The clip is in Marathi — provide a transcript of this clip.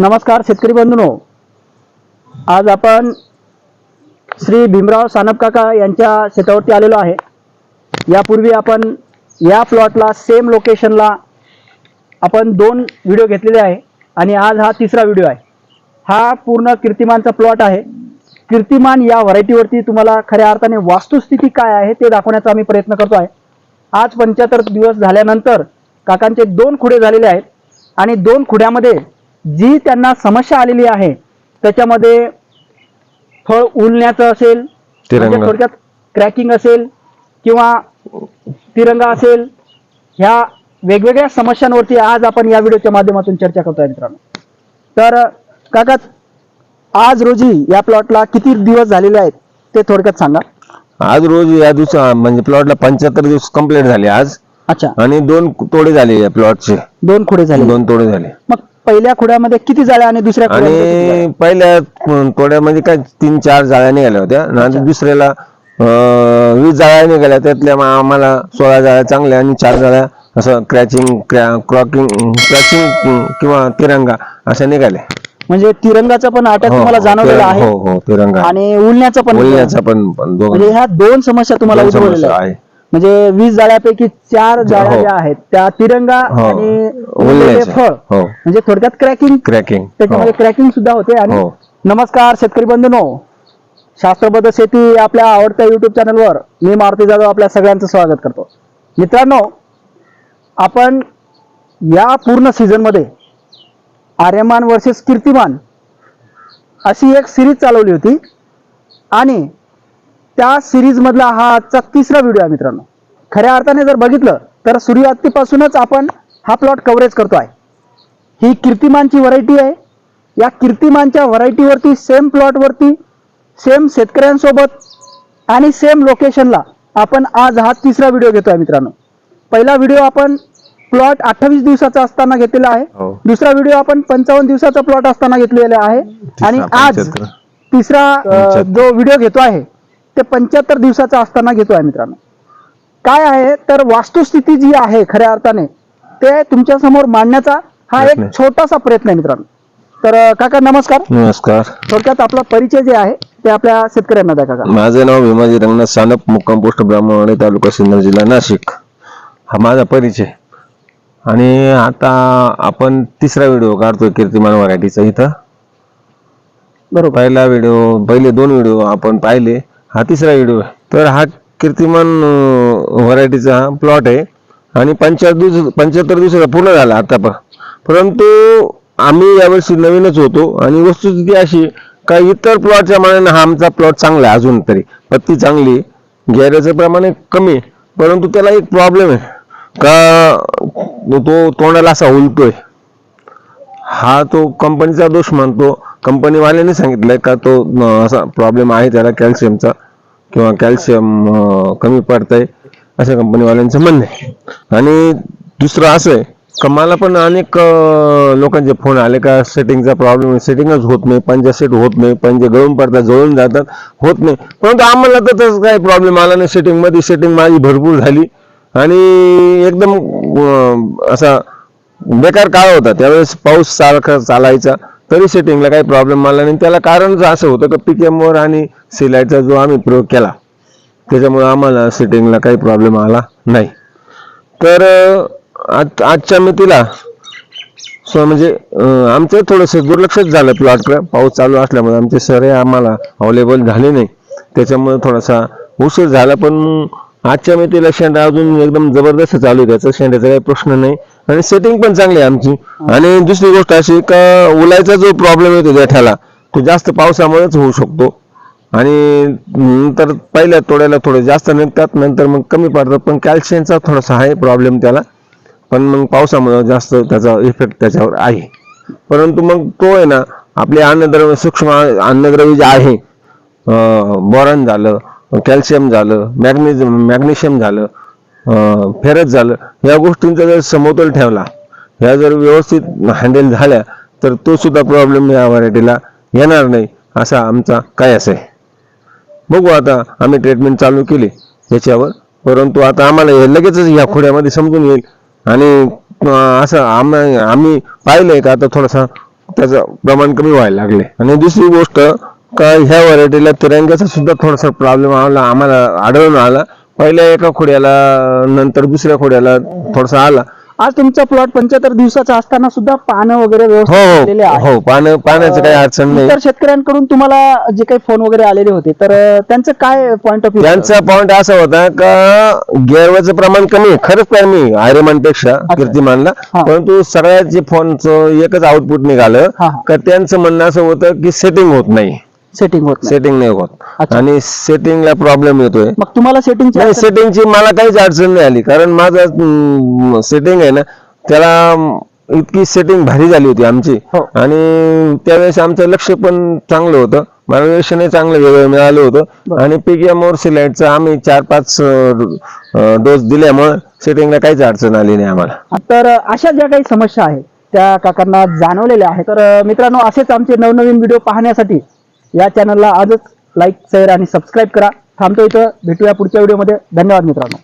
नमस्कार शेतकरी बंधूनो. आज आपण श्री भीमराव सानप काका यांच्या शेतावरती आलेलो आहे. यापूर्वी आपण या प्लॉटला सेम लोकेशनला आपण दोन व्हिडिओ घेतलेले आहे आणि आज हा तिसरा व्हिडिओ आहे. हा पूर्ण कीर्तिमानचा प्लॉट आहे. कीर्तिमान या व्हरायटीवरती तुम्हाला खऱ्या अर्थाने वास्तुस्थिती काय आहे ते दाखवण्याचा आम्ही प्रयत्न करतो आहे. आज पंच्याहत्तर दिवस झाल्यानंतर काकांचे दोन खुडे झालेले आहेत आणि दोन खुड्यामध्ये जी त्यांना समस्या आलेली आहे त्याच्यामध्ये फळ उलण्याचं असेल. म्हणजे थोडक्यात क्रॅकिंग असेल किंवा तिरंगा असेल ह्या वेगवेगळ्या समस्यांवरती आज आपण या व्हिडिओच्या माध्यमातून चर्चा करतोय मित्रांनो. तर काका आज रोजी या प्लॉटला किती दिवस झालेले आहेत ते थोडक्यात सांगा. आज रोज या दिवसा म्हणजे प्लॉटला पंच्याहत्तर दिवस कंप्लीट झाले आज. अच्छा. आणि दोन तोडे झाले या प्लॉटचे. दोन खुडे झाले. दोन तोडे झाले. मग पहिल्या खुड्यामध्ये किती झाल्या आणि दुसऱ्या खुड्यामध्ये किती? आणि पहिल्या तोड्यामध्ये काय तीन चार जाळ्या निघाल्या होत्या. आणि. दुसऱ्याला अं, वीस जाळ्या निघाल्या. त्यातल्या मग आम्हाला सोळा जाळ्या चांगल्या आणि चार जाळ्या असं क्रॅचिंग क्रॉकिंग क्रॅचिंग किंवा तिरंगा अशा निघाल्या. म्हणजे तिरंगाचा पण अटॅक हो, तुम्हाला हो, जाणवलेला तिरंगा- आहे. हो हो तिरंगा. आणि उलण्याचा पण बोलण्याचा पण पण दोघं म्हणजे ह्या दोन समस्या तुम्हाला दोन उद्भवलेल्या आहेत. आहे. म्हणजे वीस जाळ्यापैकी चार जाळ्या हो. ज्या आहेत त्या तिरंगा हो. आणि उरलेले. फळ. हो. म्हणजे थोडक्यात क्रॅकिंग क्रॅकिंग त्याच्यामध्ये क्रॅकिंग सुद्धा होते. आणि हो. नमस्कार शेतकरी बंधूंनो. शास्त्रबद्ध शेती आपल्या आवडत्या युट्यूब चॅनलवर मी मारुती जाधव आपल्या सगळ्यांचं स्वागत करतो. मित्रांनो आपण या पूर्ण सीझनमध्ये आर्यमान वर्सेस कीर्तिमान अशी एक सिरीज चालवली होती. आणि त्या सिरीज मधला हा आजचा तिसरा व्हिडिओ आहे मित्रांनो खऱ्या अर्थाने जर बघितलं तर सूर्यास्तीपासूनच आपण हा प्लॉट कव्हरेज करतो आहे ही कीर्तिमानची व्हरायटी आहे या कीर्तिमानच्या व्हरायटीवरती सेम प्लॉटवरती सेम शेतकऱ्यांसोबत आणि सेम लोकेशनला आपण आज हा तिसरा व्हिडिओ घेतोय मित्रांनो पहिला व्हिडिओ आपण प्लॉट अठ्ठावीस दिवसाचा असताना घेतलेला आहे हो. दुसरा व्हिडिओ आपण पंचावन्न दिवसाचा प्लॉट असताना घेतलेला आहे आणि आज 75. तिसरा. जो व्हिडिओ घेतो आहे ते पंच्याहत्तर दिवसाचा असताना घेतो आहे मित्रांनो. काय आहे? तर वास्तुस्थिती जी आहे खऱ्या अर्थाने ते तुमच्यासमोर मांडण्याचा हा एक. छोटासा प्रयत्न आहे मित्रांनो. तर काका नमस्कार. नमस्कार. थोडक्यात आपला परिचय जे आहे ते आपल्या शेतकऱ्यांना द्या काका. माझं नाव भीमाजी रंगनाथ सानप मुक्काम पोस्ट ब्राह्मणवाडी तालुका सिन्नर जिल्हा नाशिक. हा माझा परिचय. आणि आता आपण तिसरा व्हिडिओ काढतोय कीर्तिमान व्हरायटीचा इथं. बरोबर. पहिला व्हिडिओ पहिले दोन व्हिडिओ आपण पाहिले. हा तिसरा व्हिडिओ आहे. तर हा कीर्तिमान व्हरायटीचा हा प्लॉट आहे. आणि पंच्याहत्तर दिवस पंच्याहत्तर दिवसाचा पूर्ण झाला आता पण. परंतु आम्ही यावर्षी नवीनच होतो. आणि वस्तुस्थिती अशी का इतर प्लॉटच्या मानाने हा आमचा प्लॉट चांगला आहे अजून तरी. पत्ती चांगली गॅरेजचं प्रमाण कमी आहे. परंतु त्याला एक प्रॉब्लेम आहे. का तो तोंडाला असा उलटोय. हा तो कंपनीचा दोष मानतो. कंपनीवाल्याने सांगितलंय का तो असा प्रॉब्लेम आहे त्याला कॅल्शियमचा किंवा कॅल्शियम कमी पडतंय असं कंपनीवाल्यांचं म्हणणं आहे. आणि दुसरं असं आहे का मला पण अनेक लोकांचे फोन आले का सेटिंगचा प्रॉब्लेम सेटिंगच होत नाही पंजा सेट होत नाही पंजे गळून पडतात जळून जातात होत नाही. परंतु आम्हाला तर तसं काही प्रॉब्लेम आला नाही सेटिंगमध्ये सेटिंग माझी भरपूर झाली. आणि एकदम असा बेकार काळ होता. त्यावेळेस पाऊस सारखा चालायचा तरी सेटिंगला काही प्रॉब्लेम आला नाही. त्याला कारण असं होतं का पी वर आणि सिलाईटचा जो आम्ही प्रयोग केला त्याच्यामुळे आम्हाला सेटिंगला काही प्रॉब्लेम आला नाही. तर आज आजच्या मितीला सो म्हणजे आमचं थोडंसं दुर्लक्षच झालं प्लॉटकडे पाऊस चालू असल्यामुळे आमचे सर आम्हाला अवेलेबल झाले नाही. त्याच्यामुळे थोडासा उशीर झाला पण आजच्या मितीला शेंडा अजून एकदम जबरदस्त चालू आहे त्याचा. शेंड्याचा काही प्रश्न नाही. आणि सेटिंग पण चांगली आहे आमची. आणि दुसरी गोष्ट अशी का उलायचा जो प्रॉब्लेम येतो देठाला तो जास्त पावसामुळेच होऊ शकतो. आणि नंतर पहिल्या तोड्याला थोडे जास्त निघतात नंतर मग कमी पडतात. पण कॅल्शियमचा थोडासा आहे प्रॉब्लेम त्याला. पण मग पावसामुळे जास्त त्याचा इफेक्ट त्याच्यावर आहे. परंतु मग तो आहे ना आपले अन्नद्रव्य सूक्ष्म अन्नद्रव्य जे आहे बोरण झालं कॅल्शियम झालं मॅग्नेशियम मॅग्नेशियम झालं फेरस झालं या गोष्टींचा जर समतोल ठेवला ह्या जर व्यवस्थित हँडल झाल्या तर तो सुद्धा प्रॉब्लेम या व्हरायटीला येणार नाही असा आमचा काय आहे. बघू आता आम्ही ट्रीटमेंट चालू केली याच्यावर परंतु आता आम्हाला हे लगेचच या खोड्यामध्ये समजून येईल. आणि असं आम्ही आम्ही पाहिलंय का आता थोडासा त्याचं प्रमाण कमी व्हायला लागले. आणि दुसरी गोष्ट का ह्या व्हरायटीला तिरंग्याचा सुद्धा थोडासा प्रॉब्लेम आला आम्हाला आढळून आला. पहिल्या एका खोड्याला नंतर दुसऱ्या खोड्याला थोडासा आला. आज तुमचा प्लॉट पंच्याहत्तर दिवसाचा असताना सुद्धा पानं वगैरे हो व्यवस्थित झालेले हो. आहे हो पाण्या पाण्याचं काही अडचण नाही. इतर शेतकऱ्यांकडून तुम्हाला जे काही फोन वगैरे आलेले होते तर अं, त्यांचं काय पॉइंट ऑफ व्ह्यू त्यांचा पॉइंट असा होता का गेरवाचं प्रमाण कमी आहे. खरंच कमी आयरमॅनपेक्षा कीर्तिमानला. हा. परंतु सगळ्याचे फोनचं एकच आउटपुट निघालं हा. का त्यांचं म्हणणं असं होतं की सेटिंग होत नाही. सेटिंग होत नाही. सेटिंग नाही होत. अच्छा. आणि सेटिंगला प्रॉब्लेम येतोय. मग तुम्हाला सेटिंगची नाही सेटिंगची मला काहीच अडचण नाही आली. कारण माझं सेटिंग आहे ना त्याला इतकी सेटिंग भारी झाली होती आमची. हो. आणि त्यावेळेस आमचं लक्ष पण चांगलं होतं. मार्गदर्शनही चांगलं वेगळं मिळालं होतं. बरं. आणि पीकेएम सिलाइटचं आम्ही चार पाच डोस दिल्यामुळे सेटिंगला काहीच अडचण आली नाही आम्हाला. तर अशा ज्या काही समस्या आहेत त्या काकांना जाणवलेल्या आहेत. तर मित्रांनो असेच आमचे नवनवीन व्हिडिओ पाहण्यासाठी या चॅनलला आजच लाईक शेअर आणि सबस्क्राईब करा. थांबतो इथं. भेटूया पुढच्या व्हिडिओमध्ये धन्यवाद मित्रांनो.